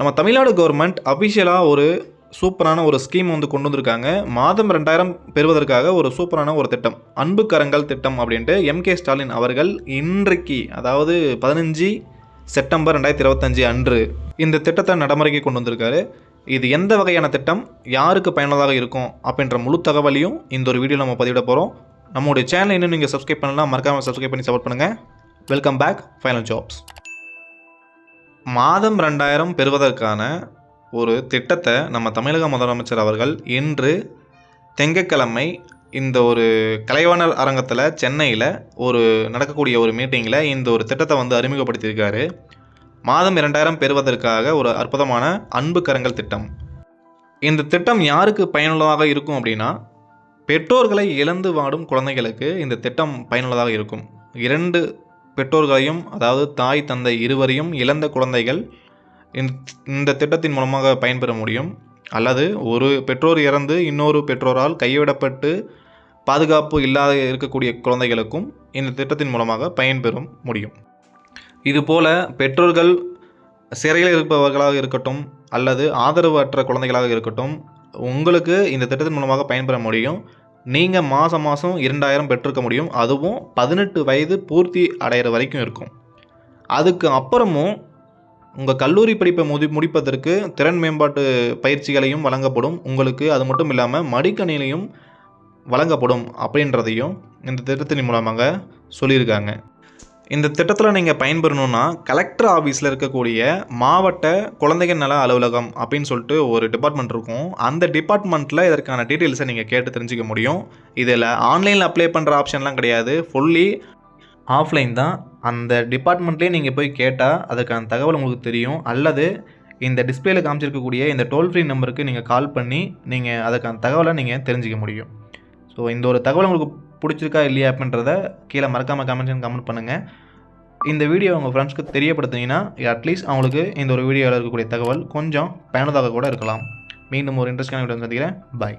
நம்ம தமிழ்நாடு கவர்மெண்ட் அஃபிஷியலாக ஒரு சூப்பரான ஒரு ஸ்கீம் வந்து கொண்டு வந்திருக்காங்க. மாதம் ரெண்டாயிரம் பெறுவதற்காக ஒரு சூப்பரான ஒரு திட்டம். அன்பு கரங்கள் திட்டம் அப்படின்ட்டு எம் கே ஸ்டாலின் அவர்கள் இன்றைக்கு அதாவது பதினஞ்சு செப்டம்பர் ரெண்டாயிரத்தி இருபத்தஞ்சு அன்று இந்த திட்டத்தை நடைமுறைக்கு கொண்டு வந்திருக்காரு. இது எந்த வகையான திட்டம்? யாருக்கு பயனுள்ளதாக இருக்கும்? அப்படின்ற முழு தகவலையும் இந்த ஒரு வீடியோ நம்ம பதிவிட போகிறோம் நம்மளுடைய சேனலை இன்னும் நீங்கள் சப்ஸ்கிரைப் பண்ணலாம் மறக்காமல் சப்ஸ்கிரைப் பண்ணி சப்போர்ட் பண்ணுங்கள் வெல்கம் பேக் ஃபைனல் ஜாப்ஸ் மாதம் ரெண்டாயிரம் பெறுவதற்கான ஒரு திட்டத்தை நம்ம தமிழக முதலமைச்சர் அவர்கள் இன்று திங்கக்கிழமை இந்த ஒரு கலைவாணர் அரங்கத்தில் சென்னையில் ஒரு நடக்கக்கூடிய ஒரு மீட்டிங்கில் இந்த ஒரு திட்டத்தை வந்து அறிமுகப்படுத்தியிருக்காரு. மாதம் இரண்டாயிரம் பெறுவதற்காக ஒரு அற்புதமான அன்பு கரங்கள் திட்டம். இந்த திட்டம் யாருக்கு பயனுள்ளதாக இருக்கும் அப்படின்னா பெற்றோர்களை இழந்து வாடும் குழந்தைகளுக்கு இந்த திட்டம் பயனுள்ளதாக இருக்கும். இரண்டு பெற்றோர்களையும் அதாவது தாய் தந்தை இருவரையும் இழந்த குழந்தைகள் இந்த- இந்த திட்டத்தின் மூலமாக பயன்பெற முடியும். அல்லது ஒரு பெற்றோர் இறந்து இன்னொரு பெற்றோரால் கைவிடப்பட்டு பாதுகாப்பு இல்லாத இருக்கக்கூடிய குழந்தைகளுக்கும் இந்த திட்டத்தின் மூலமாக பயன்பெறும் முடியும். இதுபோல பெற்றோர்கள் சிறையில் இருப்பவர்களாக இருக்கட்டும் அல்லது ஆதரவு அற்ற குழந்தைகளாக இருக்கட்டும் உங்களுக்கு இந்த திட்டத்தின் மூலமாக பயன்பெற முடியும். நீங்கள் மாதம் மாதம் இரண்டாயிரம் பெற்றிருக்க முடியும். அதுவும் பதினெட்டு வயது பூர்த்தி அடைகிற வரைக்கும் இருக்கும். அதுக்கு அப்புறமும் உங்கள் கல்லூரி படிப்பை முடி முடிப்பதற்கு திறன் மேம்பாட்டு பயிற்சிகளையும் வழங்கப்படும். உங்களுக்கு அது மட்டும் இல்லாமல் மடிக்கணிலையும் வழங்கப்படும் அப்படின்றதையும் இந்த திட்டத்தின் மூலமாக சொல்லியிருக்காங்க. இந்த திட்டத்தில் நீங்கள் பயன்பெறணும்னா கலெக்டர் ஆஃபீஸில் இருக்கக்கூடிய மாவட்ட குழந்தைகள் நல அலுவலகம் அப்படின்னு சொல்லிட்டு ஒரு டிபார்ட்மெண்ட் இருக்கும். அந்த டிபார்ட்மெண்ட்டில் இதற்கான டீட்டெயில்ஸை நீங்கள் கேட்டு தெரிஞ்சுக்க முடியும். இதில் ஆன்லைனில் அப்ளை பண்ணுற ஆப்ஷன்லாம் கிடையாது. ஃபுல்லி ஆஃப்லைன் தான். அந்த டிபார்ட்மெண்ட்லேயே நீங்கள் போய் கேட்டால் அதுக்கான தகவல் உங்களுக்கு தெரியும். அல்லது இந்த டிஸ்பிளேயில் காமிச்சிருக்கக்கூடிய இந்த டோல் ஃப்ரீ நம்பருக்கு நீங்கள் கால் பண்ணி நீங்கள் அதுக்கான தகவலை நீங்கள் தெரிஞ்சுக்க முடியும். ஸோ இந்த ஒரு தகவல் உங்களுக்கு பிடிச்சிருக்கா இல்லையா அப்படின்றத கீழே மறக்காமல் கமெண்ட்ஸ் கமெண்ட் பண்ணுங்கள் இந்த வீடியோ உங்கள் ஃப்ரெண்ட்ஸ்க்கு தெரியப்படுத்தினீங்கன்னா அட்லீஸ்ட் அவங்களுக்கு இந்த ஒரு வீடியோவில் இருக்கக்கூடிய தகவல் கொஞ்சம் பயனுள்ளதாக கூட இருக்கலாம். மீண்டும் ஒரு இன்ட்ரெஸ்டான வீடியோ சந்திக்கிறேன். பாய்